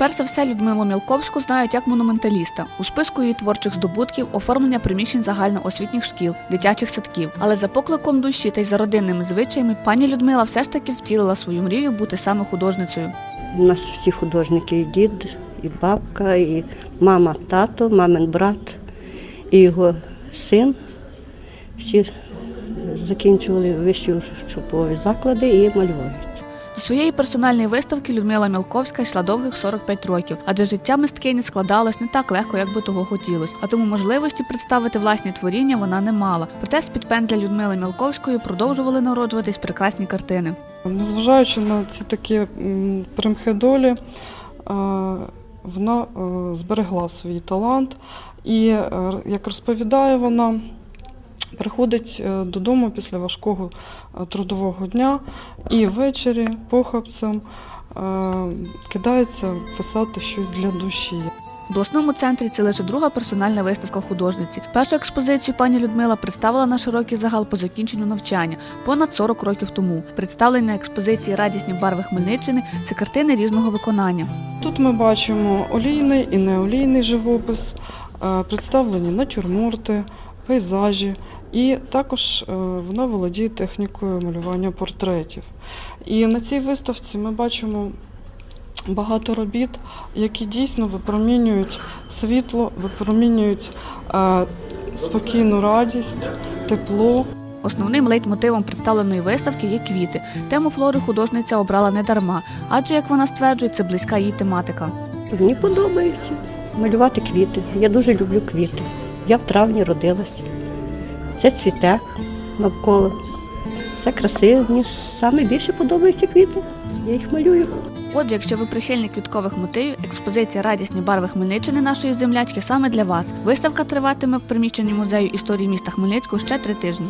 Перш за все, Людмилу Мілковську знають як монументаліста. У списку її творчих здобутків оформлення приміщень загальноосвітніх шкіл, дитячих садків. Але за покликом душі та й за родинними звичаями пані Людмила все ж таки втілила свою мрію бути саме художницею. У нас всі художники, і дід, і бабка, і мама, тато, мамин брат, і його син. Всі закінчували вищі учбові заклади і малюють. До своєї персональної виставки Людмила Мілковська йшла довгих 45 років, адже життя мисткині складалось не так легко, як би того хотілося. А тому можливості представити власні творіння вона не мала. Проте з-під пензля Людмили Мілковської продовжували народжуватись прекрасні картини. Незважаючи на ці такі примхи долі, е, вона е, зберегла свій талант і, е, як розповідає вона, приходить е, додому після важкого е, трудового дня і ввечері похапцем е, кидається писати щось для душі. В обласному центрі це лише друга персональна виставка художниці. Першу експозицію пані Людмила представила на широкий загал по закінченню навчання понад 40 років тому. Представлені на експозиції Радісні барви Хмельниччини це картини різного виконання. Тут ми бачимо олійний і неолійний живопис, представлені натюрморти, пейзажі, і також е, вона володіє технікою малювання портретів. І на цій виставці ми бачимо багато робіт, які дійсно випромінюють світло, випромінюють е, спокійну радість, тепло. Основним лейтмотивом представленої виставки є квіти. Тему флори художниця обрала не дарма, адже, як вона стверджує, це близька їй тематика. Мені подобається малювати квіти. Я дуже люблю квіти. Я в травні родилася. Це цвіте навколо. Все красиво. Мені найбільше подобаються квіти. Я їх малюю. Отже, якщо ви прихильник квіткових мотивів, експозиція Радісні барви Хмельниччини нашої землячки саме для вас. Виставка триватиме в приміщенні музею історії міста Хмельницького ще три тижні.